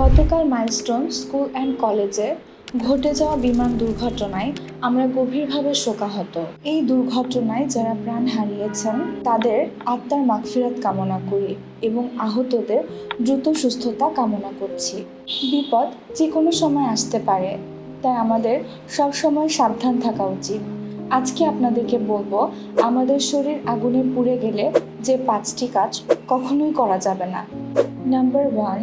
গতকাল milestone school and কলেজে ঘটে যাওয়া বিমান দুর্ঘটনায় আমরা গভীরভাবে শোকাহত। এই দুর্ঘটনায় যারা প্রাণ হারিয়েছেন, তাদের আত্মার মাগফিরাত কামনা করি এবং আহতদের দ্রুত সুস্থতা কামনা করছি। বিপদ যে কোনো সময় আসতে পারে, তাই আমাদের সব সময় সাবধান থাকা উচিত। আজকে আপনাদেরকে বলব, আমাদের শরীর আগুনে পুড়ে গেলে যে পাঁচটি কাজ কখনোই করা যাবে না। নাম্বার ওয়ান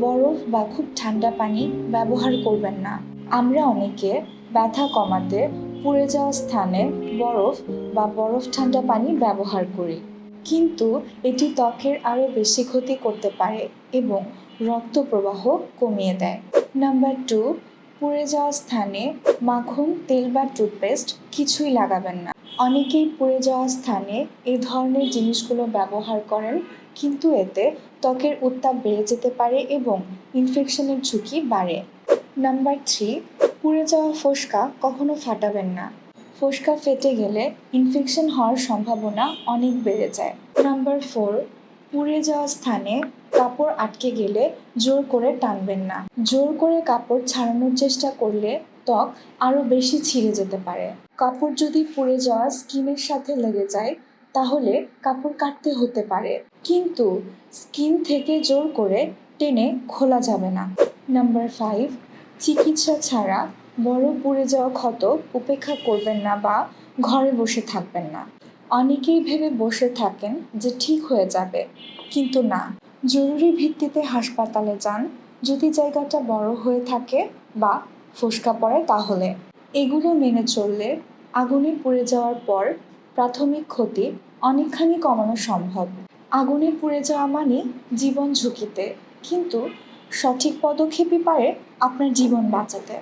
বরফ বা খুব ঠান্ডা পানি ব্যবহার করবেন না। আমরা অনেকে ব্যথা কমাতে পুড়ে যাওয়া স্থানে বরফ বা বরফ ঠান্ডা পানি ব্যবহার করি। কিন্তু এটি ত্বকের আরও বেশি ক্ষতি করতে পারে এবং রক্ত প্রবাহ কমিয়ে দেয়। নাম্বার টু, পুড়ে যাওয়া স্থানে মাখন, তেল বা টুথপেস্ট কিছুই লাগাবেন না। অনেকেই পুড়ে যাওয়া স্থানে এই ধরনের জিনিসগুলো ব্যবহার করেন, কিন্তু এতে ত্বকের উত্তাপ বেড়ে যেতে পারে এবং ইনফেকশনের ঝুঁকি বাড়ে। নাম্বার থ্রি পুড়ে যাওয়া ফোসকা কখনো ফাটাবেন না। ফোসকা ফেটে গেলে ইনফেকশন হওয়ার সম্ভাবনা অনেক বেড়ে যায়। নাম্বার ফোর পুড়ে যাওয়া স্থানে কাপড় আটকে গেলে জোর করে টানবেন না। জোর করে কাপড় ছাড়ানোর চেষ্টা করলে ত্বক আরও বেশি ছিঁড়ে যেতে পারে। কাপড় যদি পুড়ে যাওয়া স্কিনের সাথে লেগে যায়, তাহলে কাপড় কাটতে হতে পারে। কিন্তু স্কিন থেকে জোর করে টেনে খোলা যাবে না। নাম্বার ফাইভ, চিকিৎসা ছাড়া বড় পুড়ে যাওয়া ক্ষত উপেক্ষা করবেন না বা ঘরে বসে থাকবেন না। অনেকেই ভেবে বসে থাকেন যে ঠিক হয়ে যাবে, কিন্তু না। জরুরি ভিত্তিতে হাসপাতালে যান। যদি জায়গাটা বড় হয়ে থাকে বা ফোসকা পড়ে, তাহলে। এগুলো মেনে চললে আগুনে পুড়ে যাওয়ার পর প্রাথমিক ক্ষতি অনেকখানি কমানো সম্ভব। আগুনে পুড়ে যাওয়া মানে জীবন ঝুঁকিতে, কিন্তু সঠিক পদক্ষেপই পারে আপনার জীবন বাঁচাতে।